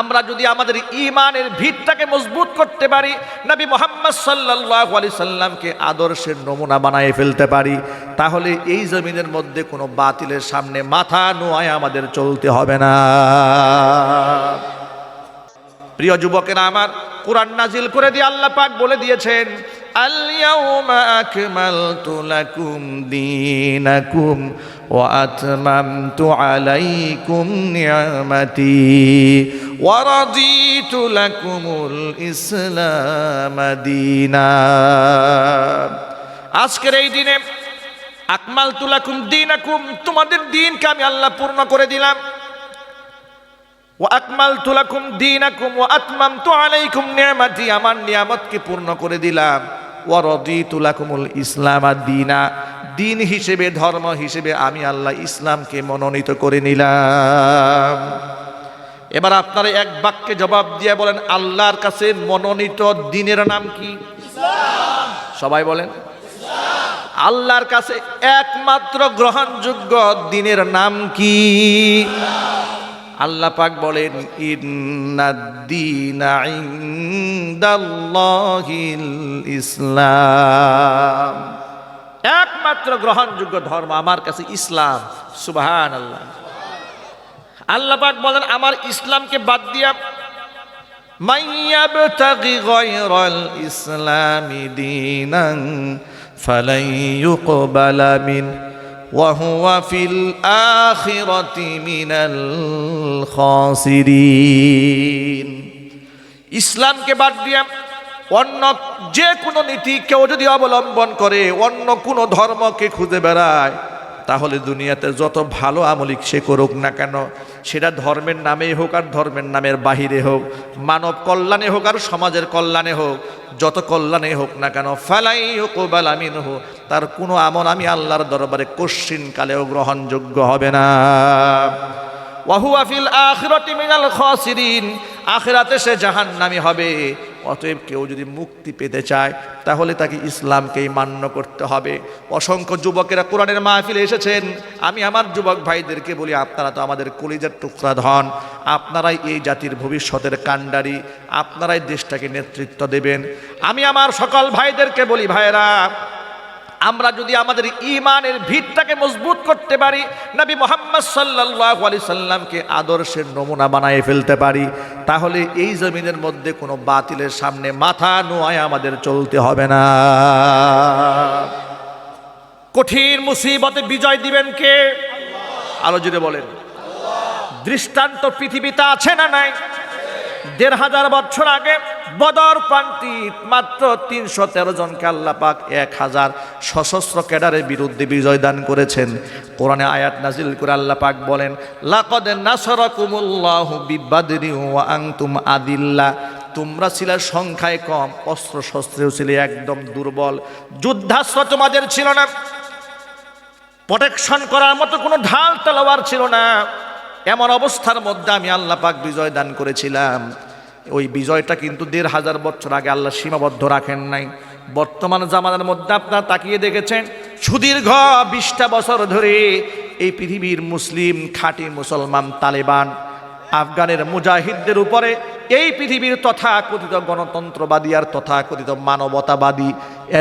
আমরা যদি আমাদের ইমানের ভিতটাকে মজবুত করতে পারি, নবী মোহাম্মদ সাল্লাল্লাহু আলাইহি সাল্লামকে আদর্শের নমুনা বানায় ফেলতে পারি, তাহলে এই জমিনের মধ্যে কোনো বাতিলের সামনে মাথা নোয়ায় আমাদের চলতে হবে না। প্রিয় যুবকেরা আমার কোরআন নাজিল করে দিয়ে আল্লাহ পাক বলে দিয়েছেন আকমালতু লাকুম দীনাকুম ওয়া আতমামতু আলাইকুম নি'মাতি ওয়া রাদিতু লাকুমুল ইসলাম দীনা। আজকের এই দিনে আকমালতু লাকুম দীনাকুম, তোমাদের দিনকে আমি আল্লাহ পূর্ণ করে দিলাম। ওয়াকমালতু লাকুম দীনাকুম ওয়া আতমামতু আলাইকুম নিয়ামাতি, আমার নিয়ামতকে পূর্ণ করে দিলাম। ওয়া রাদিতু লাকুমুল ইসলাম দীনা। দিন হিসেবে ধর্ম হিসেবে আমি আল্লাহ ইসলামকে মনোনীত করে নিলাম। এবার আপনারা এক বাক্যে জবাব দিয়ে বলেন আল্লাহর কাছে মনোনীত দিনের নাম কি? সবাই বলেন আল্লাহর কাছে একমাত্র গ্রহণযোগ্য দিনের নাম কি? আল্লাহ পাক বলেন ইসলাম। একমাত্র গ্রহণযোগ্য ধর্ম আমার কাছে ইসলাম সুবহান আল্লাহ আল্লাহ পাক বলেন, আমার ইসলামকে বাদ দিয়া মাইয়াবতাগি গায়রাল ইসলামি দীনান ফালাই মিন وهو في الآخرة من الخاسرين ইসলামকে বাদ দিয়া অন্য যে কোনো নীতি কেউ যদি অবলম্বন করে অন্য কোনো ধর্মকে খুঁজে বেড়ায় তাহলে দুনিয়াতে যত ভালো আমলিক সে করুক না কেন, সেটা ধর্মের নামেই হোক আর ধর্মের নামের বাহিরে হোক, মানব কল্যাণে হোক আর সমাজের কল্যাণে হোক, যত কল্যাণে হোক না কেন, ফেলাই হোক আমিন হোক তার কোনো আমল আমি আল্লাহর দরবারে কশ্চিন কালেও গ্রহণযোগ্য হবে না। ওয়াহুয়া ফিল আখিরাতি মিনাল খাসিরিন, আখিরাতে সে জাহান্নামী হবে। অতএব কেউ যদি মুক্তি পেতে চায়, তাহলে তাকে ইসলামকেই মান্য করতে হবে। অসংখ্য যুবকেরা কোরআনের মাহফিলে এসেছেন। আমি আমার যুবক ভাইদেরকে বলি, আপনারা তো আমাদের কলিজার টুকরা ধন। আপনারাই এই জাতির ভবিষ্যতের কাণ্ডারি। আপনারাই দেশটাকে নেতৃত্ব দেবেন। আমি আমার সকল ভাইদেরকে বলি, ভাইয়েরা আমরা যদি আমাদের ইমানের ভিতটাকে মজবুত করতে পারি, নবী মোহাম্মদ সাল্লাল্লাহু আলাইহি সাল্লামকে আদর্শের নমুনা বানায় ফেলতে পারি, তাহলে এই জমিনের মধ্যে কোনো বাতিলের সামনে মাথা নোয়ায় আমাদের চলতে হবে না। কঠিন মুসিবতে বিজয় দিবেন কে? আলো জুড়ে বলেন। দৃষ্টান্ত পৃথিবীতে আছে না নাই? দেড় হাজার বছর আগে বদর প্রান্তি মাত্র তিনশো তেরো জনকে আল্লাহ পাক এক হাজার সশস্ত্র ক্যাডারের বিরুদ্ধে বিজয় দান করেছেন। কোরআনে আয়াত নাজিল করে আল্লাহ পাক বলেন, লাকদ আনতুম আদিল্লা। তোমরা ছিলে সংখ্যায় কম অস্ত্র শস্ত্রেও ছিলে একদম দুর্বল। যুদ্ধাস্ত্র তোমাদের ছিল না। প্রোটেকশন করার মতো কোনো ঢাল তলোয়ার ছিল না। এমন অবস্থার মধ্যে আমি আল্লাহ পাক বিজয় দান করেছিলাম। ওই বিজয়টা কিন্তু দেড় হাজার বছর আগে আল্লাহ সীমাবদ্ধ রাখেন নাই। বর্তমান জামানার মধ্যে আপনারা তাকিয়ে দেখেছেন, সুদীর্ঘ বিশটা বছর ধরে এই পৃথিবীর মুসলিম খাঁটি মুসলমান তালেবান আফগানের মুজাহিদদের উপরে এই পৃথিবীর তথাকথিত গণতন্ত্রবাদী আর তথাকথিত মানবতাবাদী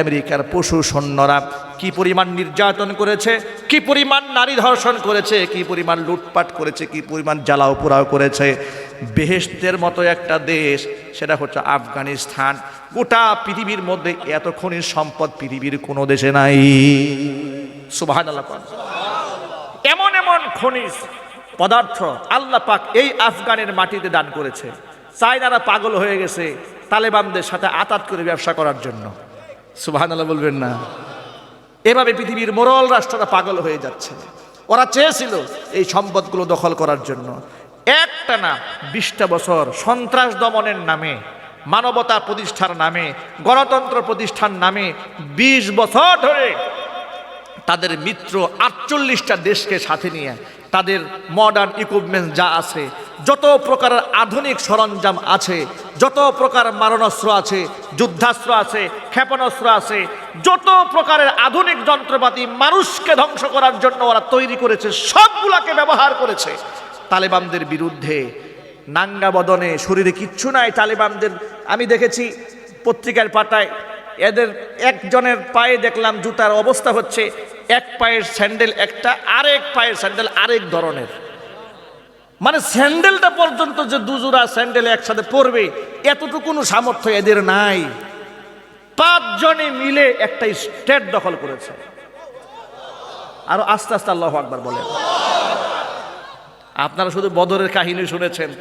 আমেরিকার পশু সৈন্যরা কি পরিমাণ নির্যাতন করেছে, কি পরিমাণ নারী ধর্ষণ করেছে, কি পরিমাণ লুটপাট করেছে, কি পরিমাণ জ্বালাও পোড়াও করেছে। বেহেস্তের মতো একটা দেশ, সেটা হচ্ছে আফগানিস্তান। গোটা পৃথিবীর মধ্যে এত খনিজ সম্পদ পৃথিবীর কোনো দেশে নাই। সুবাহ এমন এমন খনিজ পদার্থ আল্লাহ পাক এই আফগানের মাটিতে দান করেছে। চাইনারা পাগল হয়ে গেছে তালেবানদের সাথে আতাত করে ব্যবসা করার জন্য। সুবাহান আল্লাহ বলবেন না। এভাবে পৃথিবীর মোরল রাষ্ট্ররা পাগল হয়ে যাচ্ছে। ওরা চেয়েছিল এই সম্পদগুলো দখল করার জন্য। একটা না, বিশটা বছর সন্ত্রাস দমনের নামে, মানবতা প্রতিষ্ঠার নামে, গণতন্ত্র প্রতিষ্ঠার নামে ২০ বছর ধরে তাদের মিত্র আটচল্লিশটা দেশকে সাথে নিয়ে তাদের মডার্ন ইকুইপমেন্ট যা আছে, যত প্রকারের আধুনিক সরঞ্জাম আছে, যত প্রকার মারণাস্ত্র আছে, যুদ্ধাস্ত্র আছে, ক্ষেপণাস্ত্র আছে, যত প্রকারের আধুনিক যন্ত্রপাতি মানুষকে ধ্বংস করার জন্য ওরা তৈরি করেছে, সবগুলাকে ব্যবহার করেছে। তালেবানদের বিরুদ্ধে নাঙ্গা বদনে শরীরে কিচ্ছু নাই, তালেবানদের, আমি দেখেছি পত্রিকার পাতায় এদের একজনের পায়ে দেখলাম, জুতার অবস্থা হচ্ছে এক পায়ের স্যান্ডেল একটা, আরেক পায়ের স্যান্ডেল আরেক ধরনের। মানে স্যান্ডেলটা পর্যন্ত যে দুজোড়া স্যান্ডেল একসাথে পরবে এতটুকু সামর্থ্য এদের নাই। পাঁচজনে মিলে একটা স্টেট দখল করেছে। আর আস্তে আস্তে আল্লাহ আকবার বলেন। আপনারা শুধু বদরের কাহিনী শুনেছেন।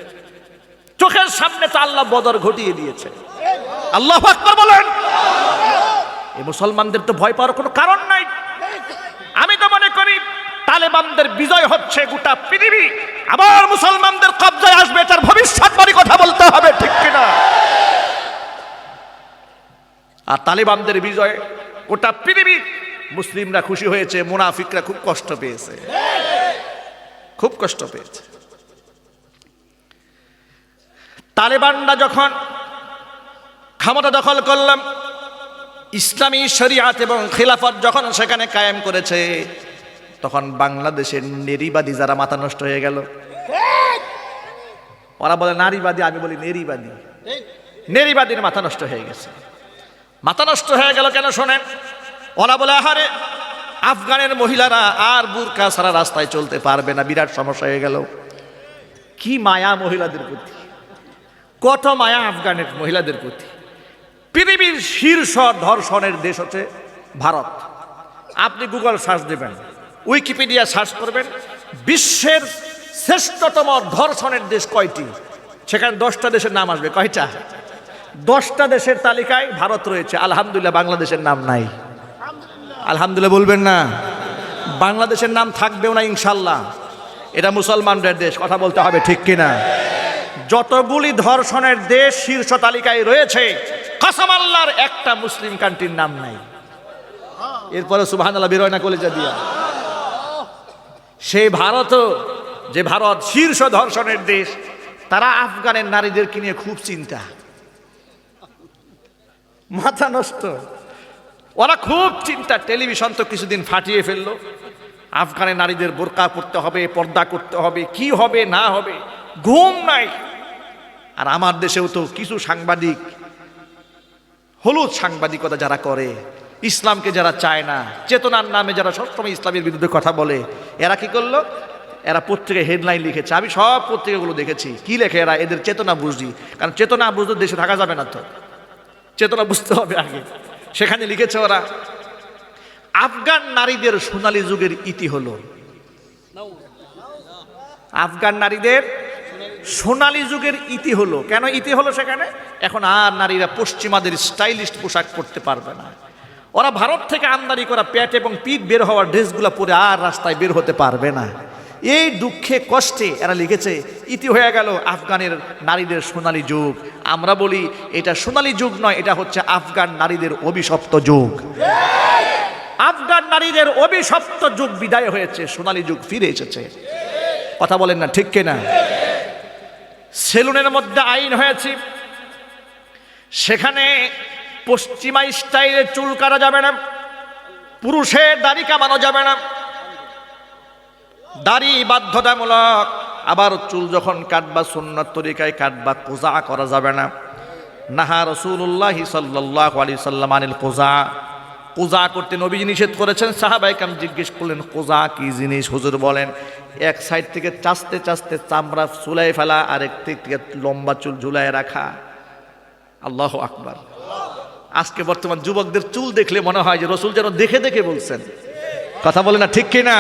চোখের সামনে তো আল্লাহ বদর ঘটিয়ে দিয়েছে। আল্লাহ আকবার বলেন। এই মুসলমানদের তো ভয় পাওয়ার কোনো কারণ নাই। তালেবানদের বিজয় হচ্ছে গোটা পৃথিবী। আবার মুসলমানদের কবজায় আসবে তার ভবিষ্যৎবাণী কথা বলতে হবে, ঠিক কিনা? আর তালিবানদের বিজয়ে গোটা পৃথিবী। মুসলিমরা খুশি হয়েছে, মুনাফিকরা খুব কষ্ট পেয়েছে। খুব কষ্ট পেয়েছে। তালেবানরা যখন ক্ষমতা দখল করলাম, ইসলামী শরিয়াত এবং খিলাফত যখন সেখানে কায়েম করেছে তখন বাংলাদেশের নেরিবাদী যারা মাথা নষ্ট হয়ে গেল। ওরা বলে নারীবাদী আমি বলি নেরিবাদী নেরিবাদীর মাথা নষ্ট হয়ে গেছে। মাথা নষ্ট হয়ে গেল কেন শোনেন? ওরা বলে আহারে আফগানের মহিলারা আর বুরকা সারা রাস্তায় চলতে পারবে না বিরাট সমস্যা হয়ে গেল। কি মায়া মহিলাদের প্রতি। কত মায়া আফগানের মহিলাদের প্রতি। পৃথিবীর শীর্ষ ধর্ষণের দেশ হচ্ছে ভারত। আপনি গুগল সার্চ দেবেন। উইকিপিডিয়া সার্চ করবেন। বিশ্বের শ্রেষ্ঠতম ধর্ষণের দেশ কয়টি? সেখানে দশটা দেশের নাম আসবে। কয়টা? দশটা দেশের তালিকায় ভারত রয়েছে। আলহামদুলিল্লাহ বাংলাদেশের নাম নাই। আলহামদুলিল্লাহ। বলবেন না। বাংলাদেশের নাম থাকবেও না ইনশাল্লাহ এটা মুসলমানদের দেশ কথা বলতে হবে ঠিক কিনা। যতগুলি ধর্ষণের দেশ শীর্ষ তালিকায় রয়েছে কাসাম আল্লাহর একটা মুসলিম কান্ট্রির নাম নাই। এরপরে সুবাহান আল্লাহ বেরোয় না কলেজা দিয়া। সেই ভারতও যে ভারত শীর্ষ ধর্ষণের দেশ, তারা আফগানের নারীদেরকে নিয়ে খুব চিন্তা। মাথা নষ্ট। ওরা খুব চিন্তা, টেলিভিশন তো কিছুদিন ফাটিয়ে ফেলল। আফগানের নারীদের বোরকা পড়তে হবে, পর্দা করতে হবে, কি হবে, না হবে, ঘুম নাই। আর আমার দেশেও তো কিছু সাংবাদিক, হলুদ সাংবাদিকতা যারা করে, ইসলামকে যারা চায় না, চেতনার নামে যারা সবসময় ইসলামের বিরুদ্ধে কথা বলে এরা কি করল? এরা পত্রিকায় হেডলাইন লিখেছে। আমি সব পত্রিকাগুলো দেখেছি। কি লেখে এরা? এদের চেতনা বুঝি। কারণ চেতনা বুঝতে দেশে থাকা যাবে না তো। চেতনা বুঝতে হবে আগে। সেখানে লিখেছে ওরা, আফগান নারীদের সোনালি যুগের ইতি হলো। আফগান নারীদের সোনালি যুগের ইতি হলো। কেন ইতি হলো সেখানে? এখন আর নারীরা পশ্চিমাদের স্টাইলিস্ট পোশাক পরতে পারবে না। ওরা ভারত থেকে আমদানি করা প্যাট এবং পিঠ বের হওয়ার ড্রেসগুলো পরে আর রাস্তায় বের হতে পারবে না। এই দুঃখে কষ্টে এরা লিখেছে, ইতি হয়ে গেল আফগানের নারীদের সোনালি যুগ। আমরা বলি, এটা সোনালি যুগ নয়, এটা হচ্ছে আফগান নারীদের অভিশপ্ত যুগ। আফগান নারীদের অভিশপ্ত যুগ বিদায় হয়েছে, সোনালি যুগ ফিরে এসেছে। কথা বলেন না, ঠিক কিনা? সেলুনের মধ্যে আইন হয়েছে। সেখানে পশ্চিমা স্টাইলে চুল কাটা যাবে না পুরুষের দাড়ি কামানো যাবে না। দাড়ি বাধ্যতামূলক, আবার চুল যখন কাটবা সুন্নত তরিকায় কাটবা কোজা করা যাবে না। নাহা রসুল্লাহ সাল্লাহ আলী সাল্লাম আনিল কোজা। কোজা করতে নবীজি নিষেধ করেছেন সাহাবাইকাম জিজ্ঞেস করলেন, কোজা কি জিনিস? হুজুর বলেন, এক সাইড থেকে চাচতে চাচতে চামড়া চুলাই ফেলা, আরেক থেকে লম্বা চুল ঝুলাই রাখা। আল্লাহ আকবার। আজকে বর্তমান যুবকদের চুল দেখলে মনে হয় যে রসুল যেন দেখে দেখে বলছেন। কথা বলে না, ঠিক কিনা?